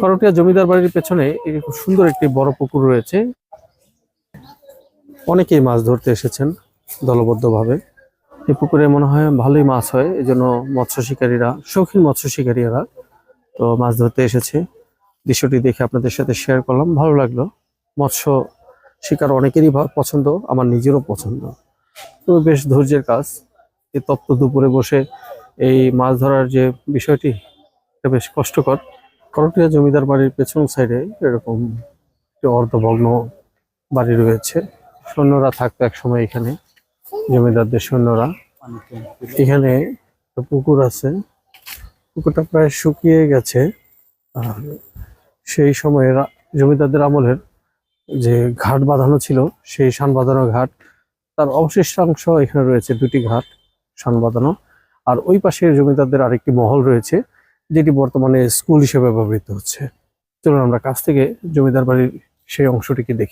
করটিয়া জমিদার বাড়ির পেছনে খুব সুন্দর একটি বড় পুকুর রয়েছে। অনেকেই মাছ ধরতে এসেছেন দলবদ্ধভাবে। এই পুকুরে মনে হয় ভালোই মাছ হয় এই জন্য মৎস্য শিকারীরা, শৌখিন মৎস্য শিকারীরা তো মাছ ধরতে এসেছে। দৃশ্যটি দেখে আপনাদের সাথে শেয়ার করলাম, ভালো লাগল। মৎস্য শিকার অনেকেরই পছন্দ, আমার নিজেরও পছন্দ। তো বেশ ধৈর্যের কাজ। এই তপ্ত দুপুরে বসে এই মাছ ধরার যে বিষয়টি বেশ কষ্টকর। করটিয়া জমিদার বাড়ির পেছন সাইডে এরকম একটি অর্ধভগ্ন বাড়ি রয়েছে। সৈন্যরা থাকতো একসময় এখানে, জমিদারদের সৈন্যরা। এখানে পুকুর আছে। পুকুরটা প্রায় শুকিয়ে গেছে। আর সেই সময়ে জমিদারদের আমলের যে ঘাট বাঁধানো ছিল, সেই শান বাঁধানো ঘাট, তার অবশিষ্টাংশ এখানে রয়েছে, দুটি ঘাট শান বাঁধানো। আর ওই পাশে জমিদারদের আরেকটি মহল রয়েছে। যেটি বর্তমানে স্কুল হিসেবে ব্যবহৃত হচ্ছে। চলুন আমরা কাছ থেকে জমিদার বাড়ির সেই অংশটিকে দেখি।